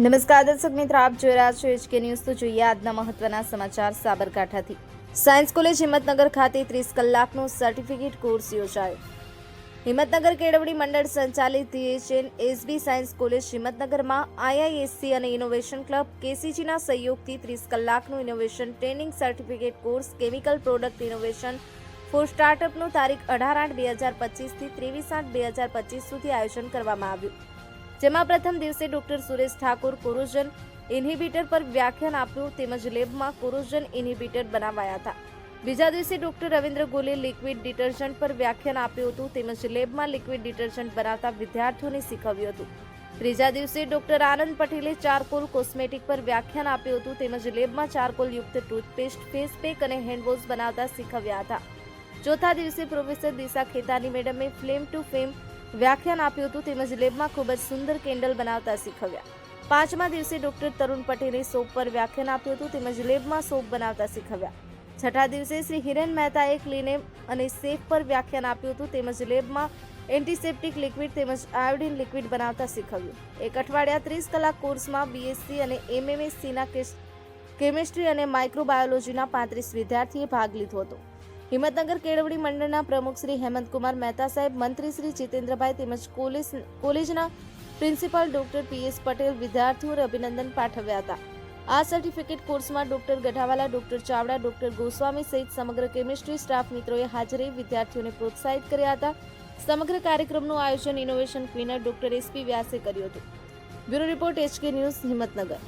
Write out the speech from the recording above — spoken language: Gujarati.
નમસ્કાર દર્શક મિત્ર, આપ જોઈ રહ્યા છો એચકે ન્યૂઝ. તો જોઈએ આજના મહત્વના સમાચાર સાબરકાંઠાથી. સાયન્સ કોલેજ હિંમતનગર ખાતે ત્રીસ કલાકનો સર્ટિફિકેટ કોર્સ યોજાયો. હિંમતનગર કેળવણી મંડળ સંચાલિત ધીએચએન એસબી સાયન્સ કોલેજ હિંમતનગરમાં આઈઆઈએસસી અને ઇનોવેશન ક્લબ કેસીજીના સહયોગથી ત્રીસ કલાકનું innovation training certificate course, chemical product innovation, for સ્ટાર્ટઅપનું તારીખ અઢાર આઠ બે હજાર પચીસથી ત્રેવીસ આઠ બે હજાર પચીસ સુધી આયોજન કરવામાં આવ્યું. જેમાં પ્રથમ દિવસે doctor Suresh Thakor corrosion inhibitor પર વ્યાખ્યાન આપ્યું તેમજ લેબમાં કોરોજન ઇન્હિબિટર બનાવાયા હતા. બીજા દિવસે doctor Ravindra Gole liquid detergent પર વ્યાખ્યાન આપ્યું હતું તેમજ લેબમાં લિક્વિડ ડિટર્જન્ટ બનાવતા વિદ્યાર્થીઓને શીખવ્યું હતું. ત્રીજા દિવસે ડોક્ટર આનંદ પટેલે ચારકોલ કોસ્મેટિક પર વ્યાખ્યાન આપ્યું હતું તેમજ લેબમાં ચારકોલ યુક્ત ટૂથપેસ્ટ, ફેસ પેક અને હેન્ડવોશ બનાવતા શીખવ્યા હતા. ચોથા દિવસે પ્રોફેસર દિશા ખેતાની મેડમે ફ્લેમ ટુ ફેમ વ્યાખ્યાન આપ્યું હતું તેમજ લેબમાં ખૂબ જ સુંદર કેન્ડલ બનાવતા શીખવ્યા. પાંચમા દિવસે ડોક્ટર તરુણ પટેલે સોપ પર વ્યાખ્યાન આપ્યું હતું તેમજ લેબમાં સોપ બનાવતા શીખવ્યા. છઠ્ઠા દિવસે શ્રી હિરેન મહેતાએ ક્લિનેમ અને સેફ પર વ્યાખ્યાન આપ્યું હતું તેમજ લેબમાં એન્ટિસેપ્ટિક લિક્વિડ તેમજ આયોડિન લિક્વિડ બનાવતા શીખવ્યું. એક અઠવાડિયા ત્રીસ કલાક કોર્સમાં બીએસસી અને એમએમએસસીના કેમિસ્ટ્રી અને માઇક્રોબાયોલોજીના પાંત્રીસ વિદ્યાર્થીએ ભાગ લીધો હતો. હિંમતનગર કેળવણી મંડળના પ્રમુખ શ્રી હેમંતકુમાર મહેતા સાહેબ, મંત્રી શ્રી જીતેન્દ્રભાઈ તેમજ કોલેજ કોલેજના પ્રિન્સિપાલ ડોક્ટર પીએસ પટેલ, વિદ્યાર્થીઓને અભિનંદન પાઠવ્યા હતા. આ સર્ટિફિકેટ કોર્સમાં doctor Gadhavala, doctor Chavda, doctor Goswami સહિત સમગ્ર કેમિસ્ટ્રી સ્ટાફ મિત્રોએ હાજરી વિદ્યાર્થીઓને પ્રોત્સાહિત કર્યા હતા. સમગ્ર કાર્યક્રમનું આયોજન ઇનોવેશન ક્વીનર ડોક્ટર એસપી વ્યાસે કર્યું હતું. Bureau report HK news Himmatnagar.